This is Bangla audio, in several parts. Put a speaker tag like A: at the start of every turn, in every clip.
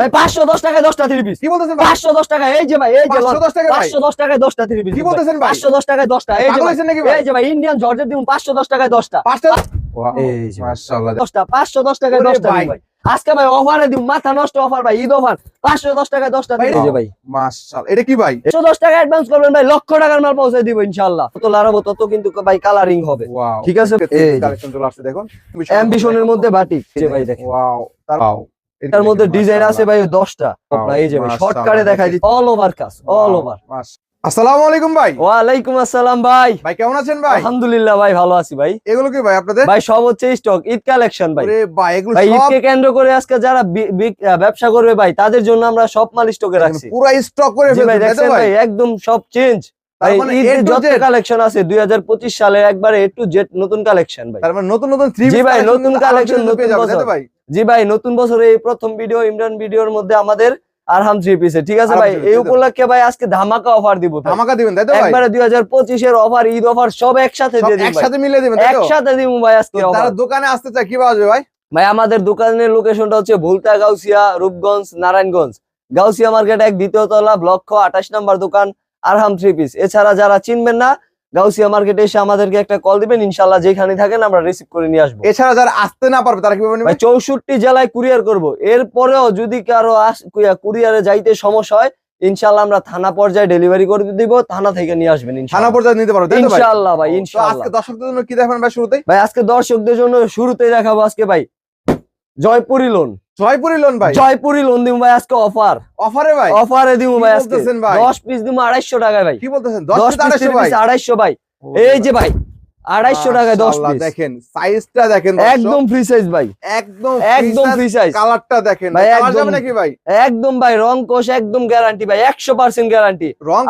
A: ভাই পাঁচশো দশ টাকায় দশটা থ্রি পিস
B: কি বলতেছেন ভাই?
A: পাঁচশো দশ টাকা এই যে ভাই এই যে
B: 510 টাকা ভাই?
A: পাঁচশো দশ টাকায় দশটা থ্রি পিস
B: কি বলতেছেন ভাই?
A: পাঁচশো দশ টাকায় দশটা এই যে এই যে ভাই ইন্ডিয়ান জর্জের দিন পাঁচশো দশ টাকায় দশটা।
B: পাঁচটা
A: এই যে
B: মাশাআল্লাহ।
A: দশটা পাঁচশো দশ টাকায়
B: ভাই।
A: আজকে ভাই অফারে দিব মাথা নষ্ট অফার ভাই ঈদ অফার পাঁচশো দশ টাকায় দশটা
B: ভাই,
A: দিন এই যে ভাই।
B: মাশাআল্লাহ। এটা কি ভাই?
A: একশো দশ টাকা অ্যাডভান্স করবেন ভাই লক্ষ টাকার মাল পৌঁছে দিব ইনশাল্লাহ তত লাগাবো তত কিন্তু ভাই কালারিং হবে। ঠিক আছে।
B: কালেকশন চলে আসছে দেখুন।
A: অ্যাম্বিশনের মধ্যে বাটিক যে ভাই দেখেন।
B: ওয়াও
A: এটার মধ্যে ডিজাইন আছে ভাই দশটা। আপনার এই যে। শর্টকাটে দেখাই দিচ্ছি। অল ওভার কাজ অল ওভার
B: আসসালামু আলাইকুম ভাই।
A: ওয়ালাইকুম আসসালাম ভাই।
B: ভাই কেমন আছেন ভাই?
A: আলহামদুলিল্লাহ ভাই ভালো আছি ভাই।
B: এগুলো কি ভাই আপনাদের?
A: ভাই সব হচ্ছে স্টক ঈদ কালেকশন ভাই।
B: ভাই এগুলো
A: ভাই ঈদকে কেন্দ্র করে আজকে যারা ব্যবসা করবে ভাই তাদের জন্য আমরা সব মাল স্টকে রাখছি।
B: পুরো স্টক করে
A: ভাই দেখছেন
B: ভাই
A: একদম সব চেঞ্জ
B: মানে
A: কালেকশন আছে দুই হাজার পঁচিশ সালে একবারে এ টু জেড নতুন কালেকশন ভাই।
B: মানে নতুন নতুন
A: ভাই, নতুন কালেকশন
B: ভাই?
A: জি ভাই নতুন বছরে এই প্রথম ভিডিও ইমরান ভিডিওর মধ্যে আমাদের আরহাম থ্রি পিসে ঠিক আছে ভাই? এই উপলক্ষে ভাই আজকে ধামাকা অফার দিব।
B: ধামাকা দিবেন তাই তো ভাই?
A: একবারে দুই হাজার পঁচিশের অফার ঈদ অফার সব একসাথে দিয়ে দিন
B: একসাথে মিলিয়ে দিবেন তাই তো?
A: একসাথে দিব ভাই আজকে অফার
B: দোকানে আসতে চায় কি পাওয়া ভাই?
A: ভাই আমাদের দোকানের লোকেশনটা হচ্ছে ভুলতা গাউসিয়া রূপগঞ্জ নারায়ণগঞ্জ। গাউসিয়া মার্কেট এক দ্বিতীয় তলা ব্লক খ আঠাশ নাম্বার দোকান আরহাম থ্রি পিস এছাড়া যারা চিনবেন না গাউসিয়া মার্কেটে এসে আমাদেরকে একটা কল দিবেন ইনশাল্লাহ যেখানে থাকেন আমরা রিসিভ করে নিয়ে আসব।
B: এছাড়া যারা আসতে না পারবে তারা কীভাবে
A: চৌষট্টি জেলায় কুরিয়ার করব। এরপরেও যদি কারও কুরিয়ারে যাইতে সমস্যা হয় ইনশাল্লাহ আমরা থানা পর্যায়ে ডেলিভারি করে দিব থানা থেকে নিয়ে আসবেন
B: থানা পর্যায়ে নিতে ভাই?
A: ইনশাল্লাহ ভাই ইনশাল্লাহ
B: আজকে দর্শকদের জন্য কি দেখবেন ভাই শুরুতেই?
A: ভাই আজকে দর্শকদের জন্য শুরুতেই দেখাবো আজকে ভাই। জয়পুরি লোন
B: জয়পুরি লোন ভাই।
A: জয়পুরি লোন ভাই আজকে অফার
B: অফারে ভাই?
A: অফারে ভাই আজকে। পিস টাকায় ভাই।
B: কি বলতেছেন?
A: দশ
B: দশ
A: পিস
B: আড়াইশো ভাই।
A: আড়াইশো ভাই। এই যে ভাই আড়াইশো টাকায় পিস
B: দেখেন সাইজটা দেখেন
A: একদম ফ্রি সাইজ ভাই।
B: একদম
A: একদম ফ্রি সাইজ
B: কালারটা দেখেন।
A: ভাই, একদম-
B: নাকি ভাই?
A: একদম ভাই রং কোষ একদম গ্যারান্টি ভাই একশো পার্সেন্ট গ্যারান্টি
B: রং।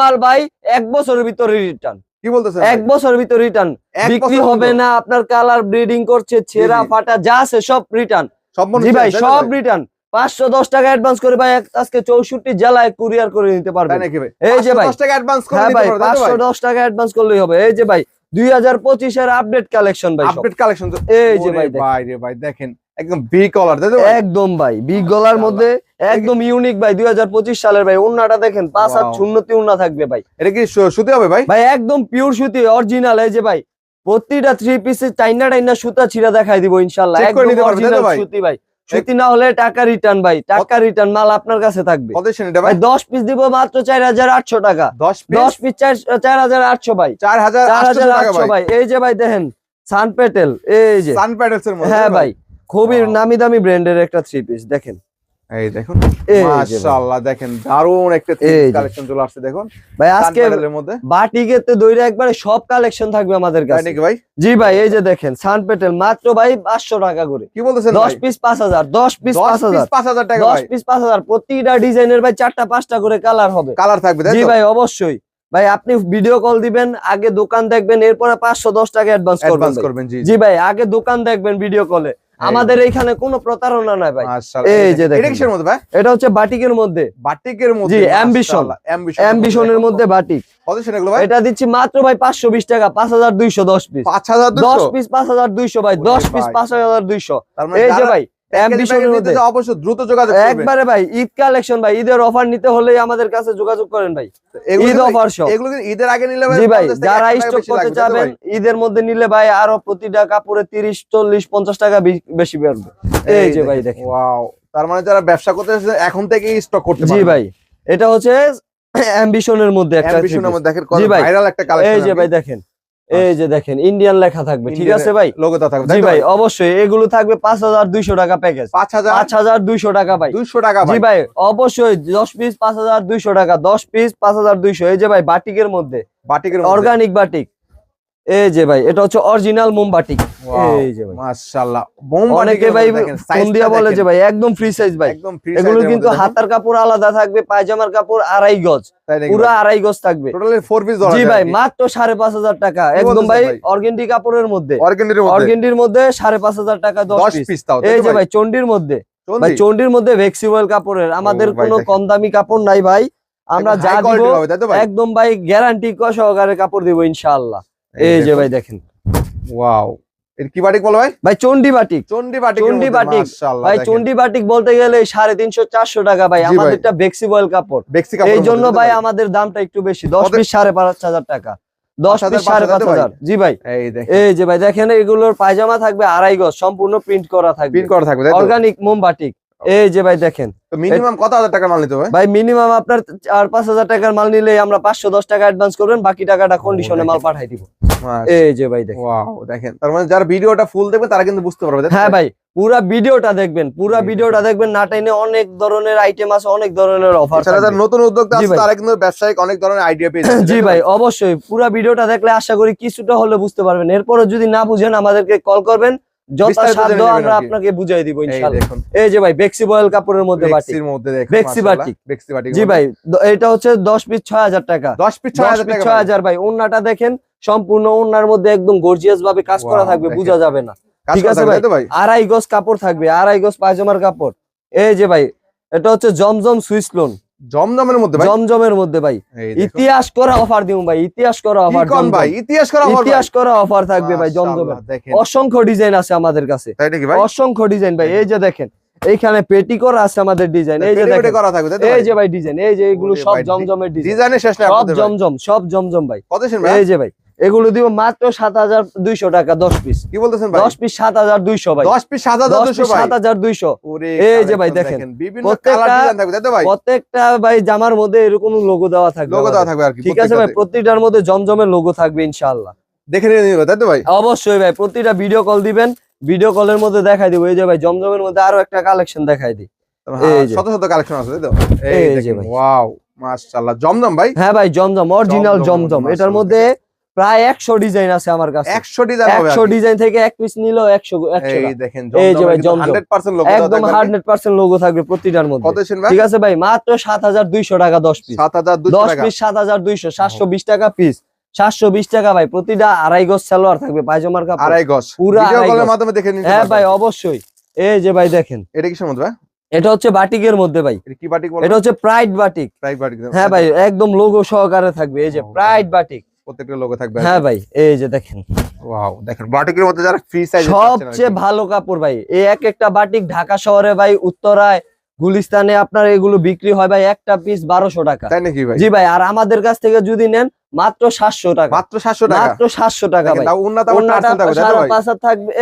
A: মাল ভাই এক বছরের ভিতরে রিটার্ন
B: কি বলতেছেন
A: এক
B: ভাই?
A: বছরের ভিতরে রিটার্ন বিক্রি হবে না আপনার কালার ব্রিডিং করছে ছেঁড়া ফাটা যা আছে সব রিটার্ন জি ভাই
B: change, তাই তো
A: সব রিটার্ন পাঁচশো দশ টাকা অ্যাডভান্স করে ভাই আজকে চৌষট্টি জেলায় কুরিয়ার করে নিতে
B: তাই
A: পারবেন।
B: নাকি ভাই?
A: এই যে ভাই।
B: 510 টাকা অ্যাডভান্স করে
A: হ্যাঁ ভাই
B: পারবে, তাই তো
A: পাঁচশো দশ টাকা অ্যাডভান্স করলেই হবে। এই যে ভাই দুই হাজার পঁচিশের আপডেট কালেকশন ভাই
B: আপডেট কালেকশন
A: এই যে ভাই দেখেন।
B: ভাই দেখেন একদম ভি কলার?
A: একদম ভাই বিগ গলার মধ্যে একদম ইউনিক ভাই দুই হাজার পঁচিশ সালের ভাই উন্নাটা দেখেন পাঁচ হাত. শূন্যতি উন্না থাকবে ভাই।
B: এটা কি সুতি হবে ভাই?
A: ভাই একদম পিওর সুতি অরিজিনাল এই যে ভাই। প্রতিটা থ্রি পিসে চাইনা টাইনা সুতা ছিঁড়া দেখাই দিব ইনশাল্লাহ
B: Check করে
A: একদম
B: নিতে পারবে, তাই তো
A: অরিজিনাল
B: ভাই?
A: সুতি ভাই। সুতি না হলে টাকা রিটার্ন ভাই। টাকা রিটার্ন মাল আপনার কাছে থাকবে। দশ পিস দিব মাত্র চার হাজার আটশো টাকা।
B: 10
A: দশ
B: পিস
A: চার হাজার আটশো ভাই।
B: 4800
A: চার হাজার আটশো
B: ভাই।
A: এই যে ভাই দেখেন সান পেটেল এই যে।
B: সান মধ্যে
A: হ্যাঁ ভাই। খুবই নামি দামি ব্র্যান্ডের একটা থ্রি পিস দেখেন।
B: এই দেখুন
A: এই যে ভাই।
B: মাশাআল্লাহ দেখেন দারুণ একটা কালেকশন চলে আসছে দেখুন।
A: ভাই আজকে
B: মধ্যে।
A: বাটিকেতে দইরা একবারে সব কালেকশন থাকবে আমাদের কাছে।
B: নাকি ভাই?
A: জি ভাই এই যে দেখেন সান পেটেল মাত্র ভাই পাঁচশো টাকা করে।
B: কি বলতেছেন
A: পিস পিস
B: 10
A: পাঁচ হাজার
B: পিস 5000 টাকা
A: পিস প্রতিটা ডিজাইনের ভাই চারটা পাঁচটা করে কালার হবে।
B: কালার থাকবে তাই
A: জি ভাই অবশ্যই। ভাই আপনি ভিডিও কল দিবেন আগে দোকান দেখবেন এরপরে পাঁচশো দশ টাকা অ্যাডভান্স করবেন
B: জি
A: ভাই আগে দোকান দেখবেন ভিডিও কলে আমাদের এইখানে কোনো প্রতারণা নাই ভাই। এই যে
B: এটা
A: দেখেন
B: কিসের মধ্যে ভাই?
A: এটা হচ্ছে বাটিকের মধ্যে।
B: বাটিকের মধ্যে
A: জি।
B: অ্যাম্বিশন
A: অ্যাম্বিশনের মধ্যে বাটিক।
B: কত ভাই?
A: এটা দিচ্ছি মাত্র ভাই পাঁচশো বিশ টাকা পাঁচ হাজার দুইশো দশ পিস।
B: 5200
A: দশ পিস পাঁচ হাজার দুইশো ভাই
B: ওরে
A: দশ পিস
B: ভাই।
A: পাঁচ হাজার দুইশো।
B: তার মানে
A: এই যে ভাই
B: অবশ্যই দ্রুত যোগাযোগ
A: একবারে ভাই ঈদ কালেকশন ভাই ঈদের অফার নিতে আমাদের কাছে যোগাযোগ করেন ভাই। ঈদ অফার সব
B: এগুলো ঈদের আগে নিলে
A: জি ভাই যারা স্টক করতে চাবেন ঈদের মধ্যে নিলে ভাই আরও প্রতিটা কাপড়ে তিরিশ চল্লিশ পঞ্চাশ টাকা বে- বেশি বেরবে এই যে ভাই দেখেন।
B: ওয়াও তার মানে যারা ব্যবসা করতে এখন থেকে স্টক করতে
A: জি ভাই এটা হচ্ছে অ্যাম্বিশনের মধ্যে একটা
B: অ্যাম্বিশনের মধ্যে দেখেন
A: ভাই।
B: ভাইরাল একটা কালেকশন
A: এই যে ভাই দেখেন। এই যে দেখেন ইন্ডিয়ান লেখা থাকবে ঠিক আছে ভাই?
B: লোগোটা থাকবে
A: জি ভাই অবশ্যই এগুলো থাকবে পাঁচ হাজার দুইশো টাকা প্যাকেজ
B: 5000
A: পাঁচ হাজার দুইশো টাকা ভাই।
B: 200 টাকা
A: জি
B: ভাই।
A: অবশ্যই দশ পিস পাঁচ হাজার দুইশো টাকা দশ পিস পাঁচ হাজার দুইশো। এই যে ভাই বাটিকের মধ্যে
B: বাটিকের
A: অর্গানিক বাটিক। এই যে ভাই এটা হচ্ছে অরিজিনাল মোম এই যে ভাই।
B: মাশাআল্লাহ।
A: অনেকে ভাই ফোন দিয়া বলে যে ভাই একদম ফ্রি সাইজ ভাই। এগুলো কিন্তু হাতার কাপড় আলাদা থাকবে পায়জামার কাপড় আড়াই গজ। পুরো আড়াই গজ থাকবে।
B: টোটালি 4 পিস
A: জি ভাই মাত্র সাড়ে পাঁচ হাজার টাকা। একদম ভাই? অর্গেন্ডি কাপড়ের মধ্যে।
B: অর্গানিকের মধ্যে?
A: অর্গেন্ডির মধ্যে সাড়ে পাঁচ হাজার টাকা দশ
B: 10
A: পিস এই যে ভাই? চন্ডির মধ্যে। ভাই চন্ডির মধ্যে ভেক্সিওয়েল কাপড়ের। আমাদের কোনো। কম দামি কাপড় নাই ভাই। আমরা যা দিব একদম ভাই গ্যারান্টি সহকারে কাপড় দিব ইনশাআল্লাহ। এই যে ভাই দেখেন।
B: ওয়াও। এর কি বাটিক বলো ভাই?
A: ভাই Chandi batik
B: Chandi batik
A: Chandi batik.
B: মাশাআল্লাহ
A: ভাই চন্ডি বাটিক বলতে গেলে সাড়ে তিনশো চারশো টাকা ভাই। আমাদেরটা বেক্সিবয়েল কাপড়।
B: বেক্সি কাপড়ের
A: এই জন্য ভাই আমাদের দামটা একটু বেশি। দশ
B: কত-
A: পিস সাড়ে পাঁচ হাজার টাকা। দশ
B: পাঁচ হাজার,
A: পিস সাড়ে
B: পাঁচ
A: পাঁচ
B: হাজার
A: হাজার। জি ভাই।
B: এই দেখেন।
A: এই যে ভাই দেখেন এগুলোর পায়জামা থাকবে আড়াই গজ। সম্পূর্ণ প্রিন্ট করা থাকবে।
B: পিন করা থাকবে
A: অর্গানিক মোমবাটিক এই যে ভাই দেখেন।
B: তো মিনিমাম কত হাজার টাকা মাল নিতে হবে
A: ভাই? মিনিমাম আপনার চার পাঁচ হাজার টাকার মাল নিলে আমরা পাঁচশো দশ টাকা অ্যাডভান্স করবেন বাকি টাকাটা কন্ডিশনে মাল পাঠাই দিব। এই যে ভাই দেখেন।
B: দেখেন। তার মানে যারা ভিডিওটা ফুল দেখবে তারা কিন্তু বুঝতে পারবে
A: হ্যাঁ ভাই পুরা ভিডিওটা দেখবেন পুরা ভিডিওটা দেখবেন না টাইনে অনেক ধরনের আইটেম আছে অনেক ধরনের অফার
B: যারা নতুন উদ্যোক্তা আছে তারা কিন্তু ব্যবসায়িক অনেক ধরনের আইডিয়া পেয়ে যাচ্ছে
A: জি ভাই অবশ্যই। পুরা ভিডিওটা দেখলে আশা করি কিছুটা হলে বুঝতে পারবেন। এরপরে যদি না বুঝেন আমাদেরকে কল করবেন। যথাসাধ্য আমরা আপনাকে বুঝাই দিব ইনশাআল্লাহ। এই যে ভাই বেক্সি বয়েল কাপড়ের মধ্যে বাটি
B: বেক্সির মধ্যে দেখুন
A: বেক্সি
B: মাশাআল্লাহ। বেক্সি বাটিক
A: জি ভাই এটা হচ্ছে পিস টাকা।
B: 10 পিস
A: দশ
B: 6000
A: পিস
B: টাকা
A: ছয় হাজার ভাই ওন্নাটা দেখেন সম্পূর্ণ ওন্নার মধ্যে একদম গর্জিয়াস ভাবে কাজ করা থাকবে। বোঝা যাবে না। ঠিক আছে ভাই।
B: ভাই?
A: আড়াই গজ কাপড় থাকবে আড়াই গজ পায়জামার কাপড়। এই যে ভাই এটা হচ্ছে জমজম সুইস লোন।
B: জমজমের মধ্যে ভাই।
A: জমজমের মধ্যে ভাই। ইতিহাস করা অফার দিমু ভাই ইতিহাস করা অফার
B: কোন ভাই? ইতিহাস করা অফার
A: ইতিহাস করা অফার থাকবে ভাই জমজমের। অসংখ্য ডিজাইন আছে আমাদের কাছে।
B: তাই নাকি ভাই?
A: অসংখ্য ডিজাইন ভাই। এই যে দেখেন এইখানে পেটি করা আছে আমাদের ডিজাইন এই যে দেখেন
B: করা থাকবে
A: এই যে ভাই ডিজাইন এই যে এগুলো সব জমজমের ডিজাইন
B: ডিজাইনের শেষ না
A: সব জমজম সব জমজম ভাই।
B: কত
A: এই যে ভাই এগুলো দিব মাত্র সাত হাজার দুইশো টাকা দশ পিস
B: কি বলতেছেন
A: দশ পিস সাত হাজার দুইশো ভাই।
B: 10 পিস 7200
A: দশ পিস
B: ভাই।
A: সাত হাজার দুইশো। এই যে ভাই দেখেন। প্রত্যেকটা-
B: ভাই?
A: জামার মধ্যে এরকম লোগো দেওয়া থাকবে
B: লোগো দেওয়া থাকবে আর কি
A: ঠিক আছে ভাই প্রতিটার মধ্যে জমজমের লোগো থাকবে ইনশাআল্লাহ।
B: দেখে নিয়ে তাই তো ভাই?
A: অবশ্যই ভাই প্রতিটা ভিডিও কল দিবেন ভিডিও কলের মধ্যে দেখাই দিব। এই যে ভাই জমজমের মধ্যে আরও একটা কালেকশন দেখাই দিই।
B: শত শত কালেকশন আছে তাই তো?
A: এই
B: এই
A: যে ভাই।
B: ওয়াও মাশাআল্লাহ জমজম ভাই?
A: হ্যাঁ ভাই জমজম অরিজিনাল
B: জমজম
A: এটার মধ্যে প্রায় একশো ডিজাইন আছে আমার কাছে।
B: 100 ডিজাইন
A: একশো ডিজাইন থেকে এক পিস নিলেও একশো একশো
B: দেখেন
A: এই যে ভাই,
B: জমজম।
A: জমজম।
B: 100% লোগো দেওয়া
A: একদম
B: কি।
A: হান্ড্রেড পার্সেন্ট লোগো থাকবে প্রতিটার মধ্যে। ঠিক আছে ভাই মাত্র সাত হাজার দুইশো টাকা দশ পিস
B: 7200
A: দশ পিস সাত হাজার দুইশো সাতশো বিশ টাকা পিস সাতশো বিশ টাকা ভাই প্রতিটা আড়াই গজ সালোয়ার থাকবে পায়জামার কাপড়।
B: আড়াই গজ।
A: পুরা।
B: মাধ্যমে দেখে
A: হ্যাঁ ভাই অবশ্যই। এই যে ভাই দেখেন।
B: এটা মধ্যে ভাই?
A: এটা হচ্ছে বাটিকের মধ্যে ভাই।
B: এটা কি বাটিক
A: এটা হচ্ছে প্রাইড বাটিক।
B: প্রাইস বাটিক
A: হ্যাঁ ভাই একদম লোগো সহকারে থাকবে। এই যে প্রাইড বাটিক।
B: প্রত্যেকটা লোগো থাকবে
A: হ্যাঁ ভাই এই যে দেখেন।
B: ওয়াও দেখেন বাটিকের মধ্যে যারা ফ্রি সাইজ
A: সবচেয়ে ভালো কাপড় ভাই এই এক একটা বাটিক ঢাকা শহরে ভাই উত্তরায় গুলিস্তানে আপনার এগুলো বিক্রি হয় ভাই একটা পিস বারোশো টাকা।
B: তাই নাকি ভাই?
A: জি ভাই আর আমাদের কাছ থেকে যদি নেন মাত্র সাতশো টাকা।
B: মাত্র 700 টাকা?
A: মাত্র সাতশো টাকা ভাই। সাড়ে পাঁচ থাকবে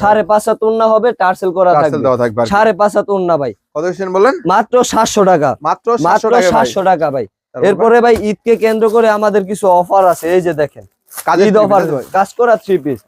A: সাড়ে পাঁচ হাত ওন্না হবে টার্সেল করা থাকবে। সাড়ে পাঁচ হাত ওন্না ভাই।
B: কত বললেন?
A: মাত্র সাতশো টাকা।
B: মাত্র 700
A: মাত্র সাতশো টাকা ভাই। এরপরে ভাই ঈদকে কেন্দ্র করে আমাদের কিছু অফার আছে এই যে দেখেন ঈদ অফার? কাজ করা থ্রি পিস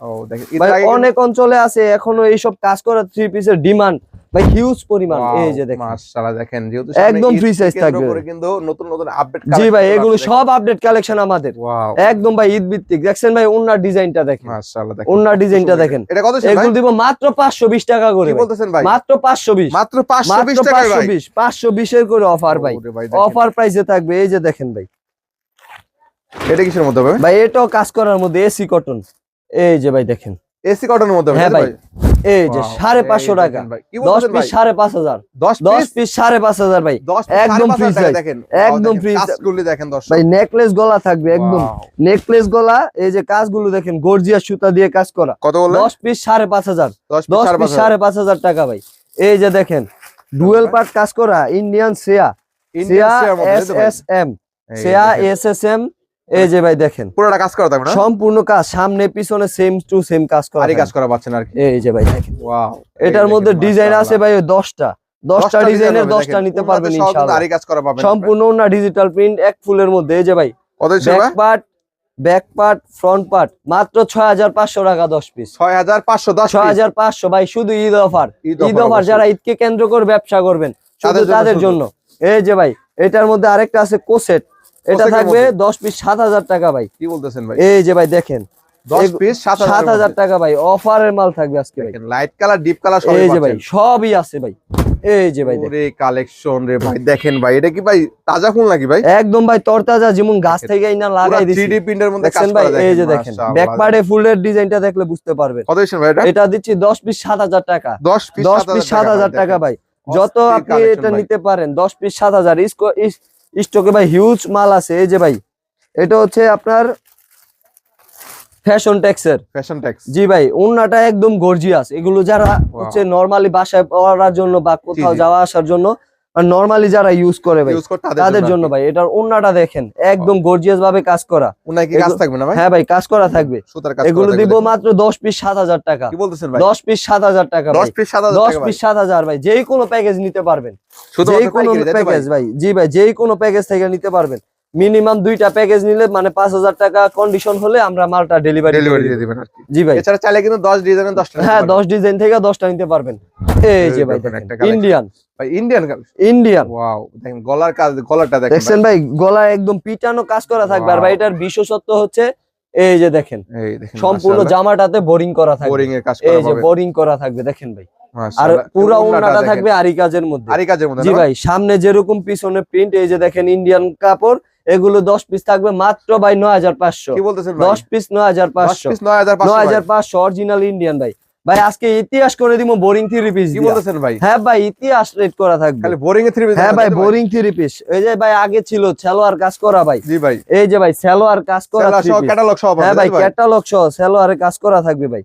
A: অনেক অঞ্চলে আছে এখনও এইসব কাজ করা থ্রি পিসের ডিমান্ড ভাই হিউজ পরিমাণ। এই যে দেখেন।
B: মাশাআল্লাহ দেখেন যেহেতু
A: একদম free size থাকবে।
B: কিন্তু নতুন নতুন আপডেট
A: জি ভাই এগুলো সব আপডেট কালেকশন আমাদের।
B: ওয়াও
A: একদম ভাই ঈদ ভিত্তিক দেখছেন ভাই ওনার ডিজাইনটা দেখেন।
B: মাশাআল্লাহ দেখেন।
A: ওনার ডিজাইনটা দেখেন।
B: এটা কত ভাই
A: এগুলো দিব মাত্র পাঁচশো বিশ টাকা করে
B: কি বলতেছেন ভাই?
A: মাত্র পাঁচশো বিশ।
B: মাত্র 520 টাকা ভাই।
A: বিশ পাঁচশো বিশের করে অফার ভাই।
B: ভাই দেখেন।
A: অফার প্রাইসে থাকবে এই যে দেখেন ভাই।
B: এটা কিসের মধ্যে হবে?
A: ভাই এটাও কাজ করার মধ্যে এসি কটন এই যে ভাই দেখেন।
B: এসি কটনের মধ্যে
A: হ্যাঁ ভাই। এই যে সাড়ে পাঁচশো টাকা। দশ পিস সাড়ে পাঁচ হাজার।
B: 10
A: দশ
B: পিস?
A: সাড়ে পাঁচ হাজার ভাই। একদম size,
B: দেখেন।
A: একদম size।
B: দেখেন
A: ভাই নেকলেস গলা থাকবে একদম। নেকলেস গলা এই যে কাজগুলো দেখেন গর্জিয়া সুতা দিয়ে কাজ করা।
B: কত বললেন?
A: দশ পিস সাড়ে পাঁচ হাজার।
B: 10
A: দশ
B: পিস
A: পিস সাড়ে পাঁচ হাজার টাকা ভাই। এই যে দেখেন ডুয়েল পার্ট কাজ করা ইন্ডিয়ান সেয়া সেয়া এস এস এম সেয়া এস এস এম এই যে ভাই দেখেন।
B: পুরোটা কাজ করা থাকবে না?
A: সম্পূর্ণ কাজ সামনে পিছনে সেম টু সেম কাজ করা
B: আরই কাজ। করা পাচ্ছেন আর
A: এই যে ভাই দেখেন।
B: ওয়াও
A: এটার মধ্যে ডিজাইন আছে ভাই ওই দশটা। দশটা ডিজাইনের দশটা নিতে পারবেন ইনশাআল্লাহ।
B: আরই কাজ করা পাবেন।
A: সম্পূর্ণ না ডিজিটাল প্রিন্ট এক ফুলের মধ্যে। এই যে ভাই
B: কত ছিল
A: back part back part front part মাত্র ছয় হাজার পাঁচশো টাকা দশ পিস
B: 6510
A: ছয় হাজার পাঁচশো ভাই শুধু ঈদ অফার
B: ঈদ
A: অফার যারা ঈদকে কেন্দ্র করে ব্যবসা করবেন শুধু
B: তাদের জন্য।
A: এই যে ভাই এটার মধ্যে আরেকটা আছে কোসেট। এটা থাকবে
B: মধ্যে।
A: দশ পিস সাত হাজার টাকা ভাই।
B: কি বলতেছেন ভাই?
A: এই যে ভাই দেখেন
B: 10 পিস
A: সাত
B: 7000
A: হাজার টাকা ভাই অফারের মাল থাকবে আজকে ভাই।
B: দেখেন লাইট কালার ডিপ কালার সবই
A: এই যে ভাই সবই আছে ভাই। এই যে ভাই।
B: ওরে কালেকশন রে ভাই দেখেন ভাই এটা কি ভাই তাজা ফুল নাকি ভাই?
A: একদম ভাই তরতাজা যেমন গাছ থেকে না লাগাই দিছি।
B: 3D প্রিন্টের মধ্যে কাজ করা
A: ভাই এই যে দেখেন ব্যাক পার্টে ফুলের ডিজাইনটা দেখলে বুঝতে পারবেন।
B: কত দিচ্ছেন ভাই এটা?
A: এটা দিচ্ছি দশ পিস সাত হাজার টাকা।
B: 10 পিস
A: দশ পিস সাত হাজার টাকা ভাই। যত আপনি এটা নিতে পারেন দশ পিস সাত হাজার স্টকে ভাই হিউজ মাল আছে এই যে ভাই এটা হচ্ছে আপনার ফ্যাশন ট্যাক্সের
B: ফ্যাশন ট্যাক্স
A: জি ভাই ওন্নাটা একদম গর্জিয়াস এগুলো যারা হচ্ছে নরমালি বাসায় পড়ার জন্য বা কোথাও যাওয়া আসার জন্য নরমালি যারা ইউজ করে ভাই তাদের জন্য ভাই এটার ওন্নাটা দেখেন একদম গর্জিয়াস ভাবে কাজ করা।
B: কি কাজ থাকবে না ভাই?
A: হ্যাঁ ভাই কাজ করা থাকবে। এগুলো দিব মাত্র দশ পিস সাত হাজার টাকা।
B: কি বলতেছেন ভাই?
A: দশ পিস সাত হাজার টাকা
B: 10 পিস 7000
A: দশ
B: টাকা ভাই।
A: পিস সাত হাজার ভাই যেই কোনো প্যাকেজ নিতে পারবেন। যে কোনো প্যাকেজ ভাই? জি ভাই যেই কোনো প্যাকেজ থেকে নিতে পারবেন। মিনিমাম দুইটা প্যাকেজ নিলে মানে পাঁচ হাজার টাকা কন্ডিশন হলে আমরা মালটা ডেলিভারি
B: ডেলিভারি দিয়ে দিবেন আর কি।
A: জি ভাই।
B: এছাড়া চাইলে কিন্তু 10 ডিজাইনের 10 টাকা
A: হ্যাঁ দশ ডিজাইন থেকে দশটা নিতে পারবেন। এই যে ভাই। ইন্ডিয়ান
B: ভাই ইন্ডিয়ান
A: ইন্ডিয়ান
B: ওয়াও দেখেন গলার কাজ গলাটা দেখেন
A: দেখছেন ভাই। গলায় একদম পিটানো কাজ করা থাকবে। আর ভাই এটার বিশেষত্ব হচ্ছে এই যে দেখেন সম্পূর্ণ জামাটাতে বোরিং করা থাকবে।
B: বোরিং এর কাজ করা
A: এই যে বোরিং করা থাকবে দেখেন ভাই। আর পুরা
B: ওড়নাটা
A: থাকবে আরি কাজের মধ্যে।
B: আরি কাজের মধ্যে
A: জি ভাই সামনে যেরকম পিছনে প্রিন্ট এই যে দেখেন ইন্ডিয়ান কাপড় এগুলো দশ পিস থাকবে মাত্র ভাই নয় হাজার পাঁচশো। দশ পিস নয় হাজার
B: 10
A: পাঁচশো নয় হাজার পাঁচশো অরিজিনাল ইন্ডিয়ান ভাই। ভাই আজকে ইতিহাস করে দিব বোরিং থ্রি পিস
B: কি বলতেছেন ভাই?
A: হ্যাঁ ভাই ইতিহাস রেট করা থাকবে।
B: খালি বোরিং এ 3 পিস
A: হ্যাঁ ভাই বোরিং থ্রি পিস এই যে ভাই আগে ছিল সালোয়ার কাজ করা ভাই।
B: জি ভাই।
A: এই যে ভাই সালোয়ার কাজ করা।
B: ক্যাটালগ সহ
A: হ্যাঁ ভাই ক্যাটালগ সহ সালোয়ারে কাজ করা থাকবে ভাই।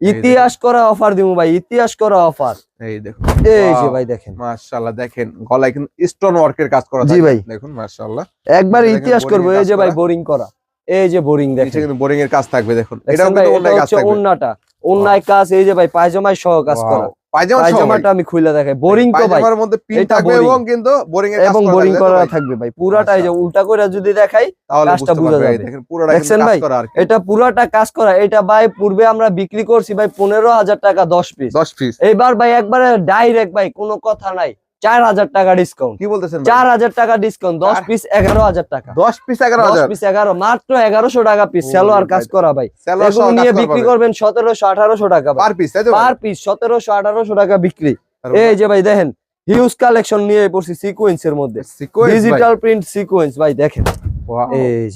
A: ইতিহাস করা অফার দিব ভাই ইতিহাস করা অফার
B: এই দেখুন।
A: এই যে ভাই দেখেন।
B: মাশাআল্লাহ দেখেন গলায় কিন্তু স্টোন ওয়ার্কের কাজ করা
A: জি ভাই।
B: দেখুন মাশাআল্লাহ।
A: একবার ইতিহাস করব। এই যে ভাই বোরিং করা। এই যে বোরিং দেখেন।
B: কিন্তু বোরিং এর কাজ থাকবে দেখুন। কিন্তু কাজ থাকবে।
A: ওন্নাটা ওন্নায় কাজ এই যে ভাই পায়জামায় সহ কাজ করা। পায়জামাটা আমি খুলে দেখাই। বোরিং তো ভাই
B: মধ্যে পিন থাকবে এবং কিন্তু বোরিং এর
A: এবং
B: করা
A: বোরিং
B: থাকবে,
A: করা
B: ভাই?
A: থাকবে ভাই পুরাটা যে উল্টা করে যদি দেখাই
B: তাহলে
A: কাজটা
B: বুঝতে
A: বোঝা
B: পারবে এই
A: যাবে।
B: দেখেন পুরোটা
A: দেখছেন ভাই? এটা পুরাটা কাজ করা এটা ভাই পূর্বে আমরা বিক্রি করছি ভাই পনেরো হাজার টাকা দশ পিস
B: 10 পিস
A: এইবার ভাই একবারে ডাইরেক্ট ভাই কোনো কথা নাই। চার হাজার টাকা ডিসকাউন্ট
B: কি বলতেছেন
A: চার হাজার টাকা ডিসকাউন্ট দশ পিস এগারো হাজার টাকা।
B: 10 পিস
A: দশ
B: 11000
A: পিস এগারো মাত্র এগারোশো টাকা পিস সেলোয়ার কাজ করা ভাই। এগুলো নিয়ে বিক্রি করবেন সতেরোশো আঠারোশো টাকা
B: পার পিস তাই তো
A: পার পিস সতেরোশো আঠারোশো টাকা বিক্রি। এই যে ভাই দেখেন হিউজ কালেকশন নিয়ে পড়ছি সিকোয়েন্স এর মধ্যে। ডিজিটাল প্রিন্ট সিকোয়েন্স ভাই দেখেন।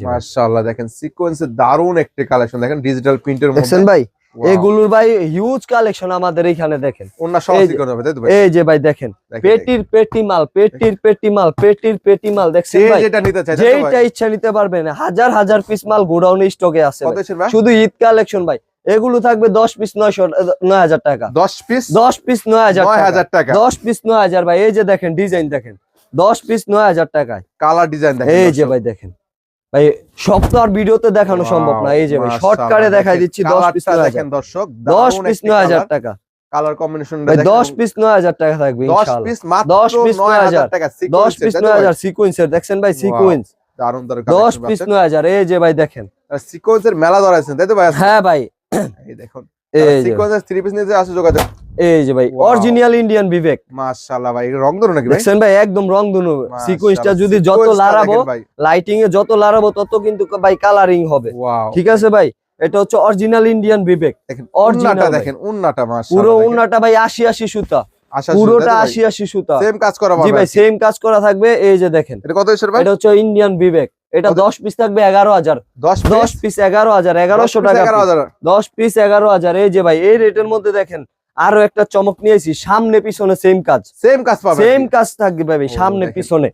B: মাশাআল্লাহ দেখেন সিকোয়েন্সের দারুণ একটি কালেকশন দেখেন ডিজিটাল প্রিন্টের মধ্যে।
A: ভাই? এগুলোর ভাই হিউজ কালেকশন আমাদের এখানে দেখেন। এই যে-
B: ভাই?
A: দেখেন পেটির পেটি মাল পেটির পেটি মাল পেটির পেটি মাল দেখছেন যেইটা ইচ্ছা নিতে পারবেন হাজার হাজার পিস মাল গোডাউনে স্টকে আছে? শুধু ঈদ কালেকশন ভাই। এগুলো থাকবে দশ পিস নয়শো নয় হাজার টাকা।
B: 10 পিস
A: দশ পিস নয় হাজার টাকা।
B: 9000 টাকা।
A: দশ পিস নয় হাজার ভাই এই যে দেখেন ডিজাইন দেখেন। দশ পিস নয় হাজার টাকায়।
B: কালার ডিজাইন দেখেন
A: এই যে ভাই দেখেন। ভাই সব তো আর ভিডিওতে দেখানো সম্ভব না। এই যে ভাই শর্টকাটে দেখাই দিচ্ছি পিস
B: দেখেন দর্শক
A: দশ পিস নয় হাজার টাকা।
B: কালার
A: পিস নয় হাজার টাকা থাকবে
B: 10 পিস মাত্র
A: 10 পিস
B: 9000 টাকা
A: পিস নয় হাজার সিকুয়েন্সের দেখছেন ভাই সিকুয়েন্স
B: দারুণ দারুণ
A: দশ পিস নয় হাজার এই যে ভাই দেখেন।
B: সিকোয়েন্সের মেলা ধরাইছেন তাই তো ভাই?
A: হ্যাঁ ভাই।
B: এই দেখুন।
A: এই যে।
B: সিকোয়েন্সের থ্রি পিস নিতে আসে যোগাযোগ।
A: এই যে ভাই অরিজিনাল ইন্ডিয়ান বিবেক
B: মাশাআল্লাহ ভাই রং ধরো নাকি ভাই?
A: দেখছেন ভাই একদম রং দুনু
B: মাশাআল্লাহ,
A: যদি যত লাড়াবো লাইটিং এ যত লাড়াবো তত কিন্তু ভাই কালারিং হবে। ঠিক আছে ভাই? এটা হচ্ছে অরিজিনাল ইন্ডিয়ান বিবেক
B: দেখেন
A: ভাই।
B: দেখেন উন্নাটা মাশাআল্লাহ
A: পুরো উন্নাটা ভাই আশি আশি সুতা। পুরোটা সুতা।
B: সেম কাজ করা
A: জি ভাই সেম কাজ করা থাকবে এই যে দেখেন।
B: এটা কত ভাই?
A: এটা হচ্ছে ইন্ডিয়ান বিবেক এটা
B: কত?
A: দশ পিস থাকবে এগারো হাজার।
B: 10
A: দশ পিস এগারো হাজার এগারোশো টাকা piece।
B: 11000
A: দশ পিস এগারো হাজার। এই যে ভাই এই রেটের মধ্যে দেখেন আরও একটা চমক নিয়েছি সামনে পিছনে সেম কাজ।
B: সেম কাজ পাবে
A: সেম কাজ থাকবে ভাই সামনে পিছনে।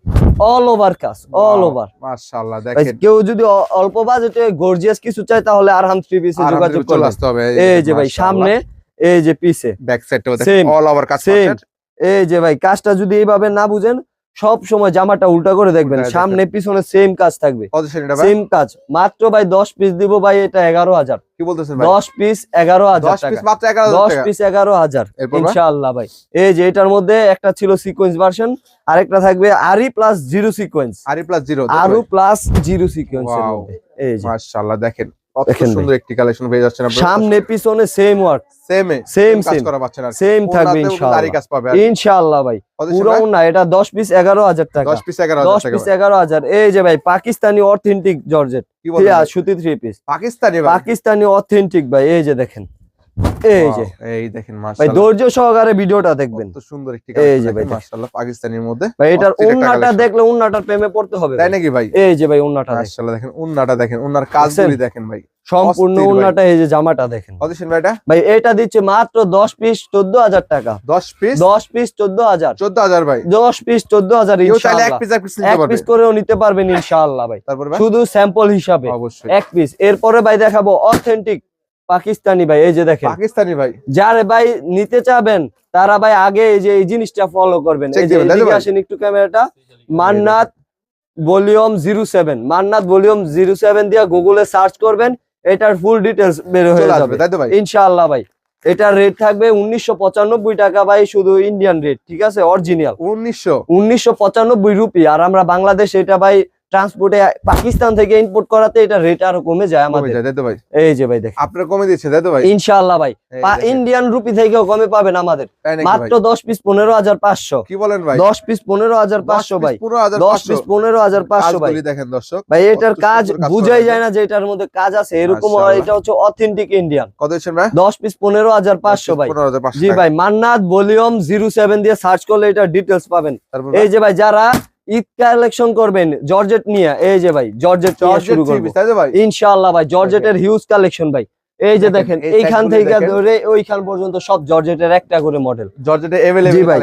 A: অল ওভার কাজ অল ওভার
B: মাশাআল্লাহ দেখেন।
A: কেউ যদি অল্প বাজেটে গর্জিয়াস কিছু চায় তাহলে আরহাম থ্রি পিসে যোগাযোগ
B: আসতে হবে।
A: এই যে ভাই সামনে এই যে পিছে
B: ব্যাক সাইডটাও দেখেন অল ওভার কাজ। পাচ্ছেন।
A: এই যে ভাই কাজটা যদি এইভাবে না বুঝেন সব সময় জামাটা উল্টা করে দেখবেন সামনে পিছনে সেম কাজ থাকবে। সেম কাজ। মাত্র ভাই দশ পিস দিব ভাই এটা এগারো হাজার।
B: কি বলতেছেন
A: দশ পিস এগারো হাজার
B: 10 পিস
A: টাকা।
B: মাত্র 11000
A: দশ পিস এগারো হাজার।
B: এরপর ভাই?
A: ইনশাআল্লাহ ভাই। এই যে এটার মধ্যে একটা ছিল সিকোয়েন্স ভার্সন আরেকটা থাকবে আরি প্লাস জিরো সিকোয়েন্স
B: আরি প্লাস জিরো
A: আরও প্লাস জিরো সিকোয়েন্স এই যে।
B: মাশাআল্লাহ দেখেন। সুন্দর একটি কালেকশন পেয়ে যাচ্ছেন
A: সামনে পিছনে সেম ওয়ার্ক
B: সেমে
A: সেম
B: কাজ করা পাচ্ছেন আর
A: সেম থাকবে ইনশাআল্লাহ। ইনশাআল্লাহ ভাই। পুরো না এটা দশ পিস এগারো হাজার টাকা।
B: 10 পিস 11000
A: পিস। এগারো হাজার। এই যে ভাই পাকিস্তানি অথেন্টিক জর্জেট।
B: কি বলেন
A: সুতি three piece
B: Pakistani
A: Pakistani authentic ভাই এই যে দেখেন। এই যে
B: এই দেখেন
A: ভাই ধৈর্য সহকারে ভিডিওটা দেখবেন।
B: কত সুন্দর একটি
A: এই যে ভাই
B: মাশাআল্লাহ পাকিস্তানের মধ্যে
A: ভাই এটার উন্নাটা দেখলে উন্নাটার প্রেমে পড়তে হবে
B: তাই নাকি ভাই?
A: এই যে ভাই উন্নাটা
B: মাশাআল্লাহ দেখেন উন্নাটা দেখেন উন্নার কাজগুলি দেখেন ভাই।
A: সম্পূর্ণ
B: অস্থির
A: এই যে জামাটা দেখেন।
B: কত ভাই এটা?
A: ভাই এটা দিচ্ছে মাত্র দশ পিস চোদ্দ হাজার টাকা।
B: দশ পিস?
A: দশ পিস চোদ্দ হাজার।
B: চোদ্দ হাজার ভাই।
A: দশ পিস চোদ্দ হাজার
B: এক পিস এক পিস নিতে
A: এক পিস করেও নিতে পারবেন ইনশাআল্লাহ ভাই।
B: তারপরে
A: শুধু স্যাম্পল হিসাবে
B: অবশ্যই।
A: এক পিস। এরপরে ভাই দেখাবো অথেন্টিক পাকিস্তানি ভাই এই যে দেখেন।
B: পাকিস্তানি ভাই।
A: যারা ভাই নিতে চাবেন তারা ভাই আগে এই যে এই জিনিসটা ফলো করবেন। এই যে আসেন একটু ক্যামেরাটা Mannat volume zero seven Mannat volume zero seven দিয়ে গুগলে সার্চ করবেন এটার ফুল ডিটেলস বের হয়ে যাবে।
B: তাই তো ভাই?
A: ইনশাআল্লাহ ভাই। এটার রেট থাকবে উনিশশো পঁচানব্বই টাকা ভাই শুধু ইন্ডিয়ান রেট ঠিক আছে? অরিজিনাল
B: উনিশশো।
A: উনিশশো পঁচানব্বই রুপি। আর আমরা বাংলাদেশ এটা ভাই ট্রান্সপোর্টে পাকিস্তান থেকে ইম্পোর্ট করাতে এটা রেট আরও কমে যায় আমাদের। এই যে ভাই দেখেন।
B: আপনার কমে দিচ্ছে তাই তো ভাই?
A: ইনশাআল্লাহ ভাই। ইন্ডিয়ান রুপি থেকেও কমে পাবেন আমাদের। মাত্র দশ পিস পনেরো হাজার পাঁচশো।
B: কি বলেন ভাই?
A: দশ পিস পনেরো হাজার পাঁচশো ভাই।
B: পুরো হাজার
A: দশ পিস পনেরো হাজার পাঁচশো ভাই।
B: কাজগুলি দেখেন দর্শক।
A: ভাই এটার কাজ বুঝাই যায় না যে এটার মধ্যে কাজ আছে। এরকম। এটা হচ্ছে অথেন্টিক ইন্ডিয়ান
B: কত দিচ্ছেন ভাই?
A: দশ পিস পনেরো হাজার পাঁচশো ভাই। জি ভাই মান্নাত ভলিউম জিরো সেভেন দিয়ে সার্চ করলে এটা ডিটেলস পাবেন। এই যে ভাই যারা ঈদ কালেকশন করবেন জর্জেট নিয়ে। এই যে ভাই জর্জেট শুরু
B: ভাই?
A: ইনশাআল্লাহ ভাই জর্জেটের হিউজ কালেকশন ভাই। এই যে
B: দেখেন,
A: এইখান থেকে ধরে ওইখান পর্যন্ত সব জর্জেটের একটা করে মডেল ভাই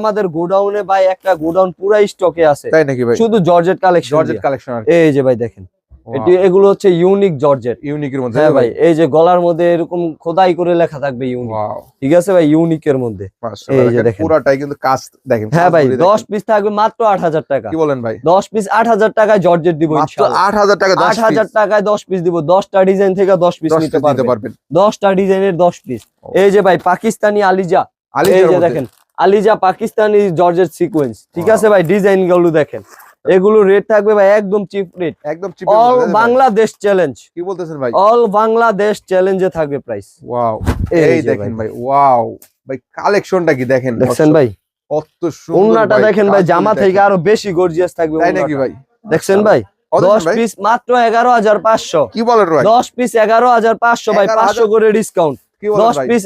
A: আমাদের গোডাউনে ভাই একটা গোডাউন পুরাই স্টকে আছে।
B: তাই নাকি ভাই?
A: শুধু জর্জেট কালেকশন
B: জর্জেট কালেকশন
A: এই যে ভাই দেখেন। এটি এগুলো হচ্ছে ইউনিক জর্জেট।
B: ইউনিকের মধ্যে।
A: হ্যাঁ ভাই এই যে গলার মধ্যে এরকম খোদাই করে লেখা থাকবে ইউনিক ঠিক আছে ভাই ইউনিকের মধ্যে। এই যে
B: দেখেন,
A: দেখেন।
B: পুরাটাই কিন্তু কাজ দেখেন
A: হ্যাঁ ভাই
B: কাজগুলি দেখেন।
A: দশ পিস থাকবে মাত্র আট হাজার টাকা।
B: কি বলেন ভাই?
A: দশ পিস আট হাজার টাকায় জর্জেট দিব ইনশাআল্লাহ।
B: আট হাজার টাকা দশ
A: আট হাজার
B: পিস
A: টাকায় দশ পিস দিব দশটা ডিজাইন থেকে দশ পিস
B: দশ
A: নিতে পারবেন।
B: পারবেন।
A: দশটা ডিজাইনের দশ পিস এই যে ভাই পাকিস্তানি আলিজা।
B: মধ্যে।
A: দেখেন আলিজা পাকিস্তানি জর্জেট সিকোয়েন্স ঠিক আছে ভাই ডিজাইনগুলো দেখেন। এগুলো রেট থাকবে ভাই একদম চিপ রেট
B: একদম চিপ
A: অল বাংলাদেশ চ্যালেঞ্জ
B: কি বলতেছেন ভাই?
A: অল বাংলাদেশ চ্যালেঞ্জে থাকবে প্রাইস
B: ওয়াও
A: এই
B: দেখেন ভাই ওয়াও ভাই কালেকশনটা কি দেখেন
A: দেখছেন
B: দর্শক,
A: ভাই?
B: কত সুন্দর
A: ওন্নাটা দেখেন ভাই জামা থেকে আরও বেশি গর্জিয়াস থাকবে
B: তাই নাকি ভাই?
A: দেখছেন ভাই?
B: কত
A: দশ
B: ভাই?
A: পিস মাত্র এগারো হাজার পাঁচশো।
B: কি বলেন ভাই?
A: দশ পিস এগারো হাজার পাঁচশো ভাই
B: 11,000
A: পাঁচশো করে ডিসকাউন্ট
B: কি বলেন
A: দশ
B: ভাই?
A: পিস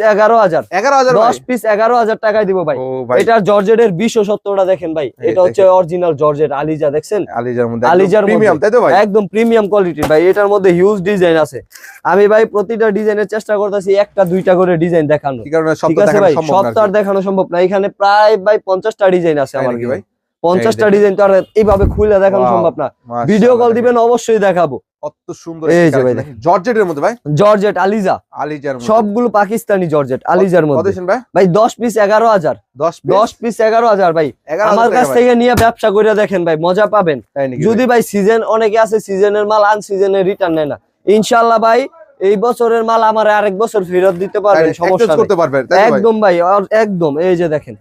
A: পিস টাকায় দিব ভাই। এটার জর্জেটের বিশেষত্বটা দেখেন ভাই। এটা হচ্ছে অরিজিনাল জর্জেট আলিজা দেখছেন?
B: আলিজার মধ্যে
A: আলিজার
B: প্রিমিয়াম তাই তো ভাই?
A: একদম প্রিমিয়াম কোয়ালিটির ভাই। এটার মধ্যে হিউজ ডিজাইন আছে। আমি ভাই প্রতিটা ডিজাইনের চেষ্টা করতেছি একটা দুইটা করে ডিজাইন দেখানো
B: কি
A: ঠিক আছে
B: দেখানো
A: ভাই?
B: সম্ভব না
A: দেখানো সম্ভব না। এখানে প্রায় ভাই পঞ্চাশটা ডিজাইন আছে আমার
B: নাকি
A: ভাই
B: ভাই?
A: পঞ্চাশটা
B: এই
A: ডিজাইন তো আর এইভাবে খুলে দেখানো সম্ভব না। ভিডিও কল দিবেন অবশ্যই দেখাবো।
B: কত সুন্দর
A: এই
B: এই
A: যে ভাই
B: জর্জেটের মধ্যে ভাই?
A: জর্জেট আলিজা।
B: আলিজার মধ্যে।
A: সবগুলো পাকিস্তানি জর্জেট আলিজার মধ্যে।
B: ভাই?
A: ভাই দশ পিস ভাই। আমার কাছ থেকে নিয়ে ব্যবসা করে দেখেন ভাই মজা পাবেন। যদি ভাই? সিজন অনেকে আছে সিজনের মাল আন সিজনে রিটার্ন নেয় না। ইনশাল্লাহ ভাই এই বছরের মাল আমার আরেক বছর ফেরত দিতে পারবেন সমস্যা
B: করতে পারবেন
A: একদম ভাই একদম। এই যে দেখেন।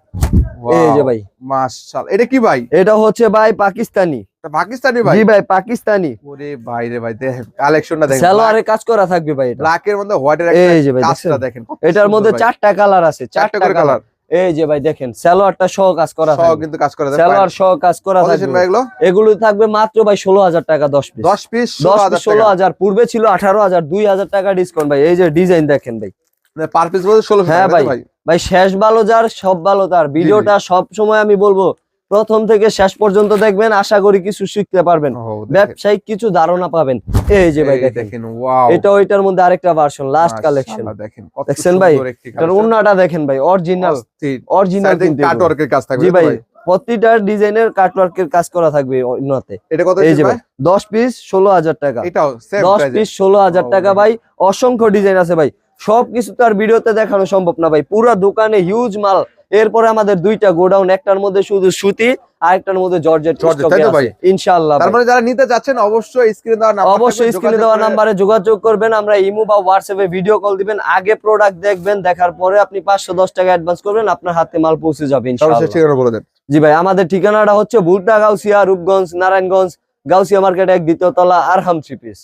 A: এই যে ভাই।
B: মাশাআল্লাহ। এটা কি ভাই?
A: এটা হচ্ছে ভাই পাকিস্তানি।
B: পাকিস্তানি ভাই?
A: জি ভাই পাকিস্তানি।
B: ওরে ভাই রে ভাই দেখেন কালেকশনটা দেখেন।
A: সালোয়ারে কাজ করা থাকবে ভাই এটা।
B: ব্ল্যাকের মধ্যে হোয়াইটের
A: এই যে ভাই
B: একটা কাজটা দেখেন।
A: এটার মধ্যে চারটা কালার আছে
B: চারটা করে
A: কালার
B: কালার
A: এই যে ভাই দেখেন সালোয়ারটা সহ কাজ করা
B: সব কিন্তু কাজ করে
A: সালোয়ার সহ কাজ করা থাকবে।
B: এগুলো?
A: থাকবে মাত্র ভাই ষোলো হাজার টাকা দশ পিস
B: 10 পিস
A: দশ
B: 16000
A: পিস ষোলো হাজার পূর্বে ছিল আঠারো হাজার দুই হাজার টাকা ডিসকাউন্ট ভাই। এই যে ডিজাইন দেখেন ভাই।
B: পার পিস বলতে 1600
A: হ্যাঁ ভাই।
B: ভাই?
A: ভাই শেষ ভালো যার সব ভালো তার। ভিডিওটা সব সময় আমি বলব প্রথম থেকে শেষ পর্যন্ত দেখবেন আশা করি কিছু শিখতে পারবেন। ব্যবসায়িক কিছু ধারণা পাবেন। এই যে ভাই দেখেন। এটা ওইটার মধ্যে আরেকটা ভার্সন লাস্ট কালেকশন
B: দেখেন
A: দেখছেন ভাই? ওন্নাটা দেখেন ভাই অরিজিনাল অরিজিনাল।
B: কাটওয়ার্কের কাজ থাকবে
A: জি ভাই প্রতিটা ডিজাইনের কাটওয়ার্কের কাজ করা থাকবে ওন্নাতে
B: এটা কত
A: এই যে
B: ভাই?
A: ভাই দশ পিস ষোলো হাজার টাকা।
B: এটাও সেম
A: দশ
B: প্রাইসে
A: পিস ষোলো হাজার
B: ও,
A: টাকা ভাই অসংখ্য ডিজাইন আছে ভাই। সবকিছু তো আর ভিডিওতে দেখানো সম্ভব না ভাই পুরো দোকানে হিউজ মাল। এরপরে আমাদের দুইটা গোডাউন একটার মধ্যে শুধু সুতি আর একটার মধ্যে জর্জেট
B: জর্জেট, তাই
A: ইনশাআল্লাহ
B: তার মানে যারা নিতে চাচ্ছেন অবশ্যই স্ক্রিনে দেওয়া নাম্বার
A: অবশ্যই স্ক্রিনে দেওয়া নাম্বারে যোগাযোগ করবেন আমরা ইমো বা হোয়াটসঅ্যাপে ভিডিও কল দিবেন আগে প্রোডাক্ট দেখবেন দেখার পরে আপনি পাঁচশো দশ টাকা অ্যাডভান্স করবেন আপনার হাতে মাল পৌঁছে যাবে ইনশাআল্লাহ।
B: ঠিকানা বলে দেন।
A: জি ভাই আমাদের ঠিকানাটা হচ্ছে ভুলটা গাউসিয়া রূপগঞ্জ নারায়ণগঞ্জ গাউসিয়া মার্কেট এক দ্বিতীয় তলা আরহাম থ্রি পিস।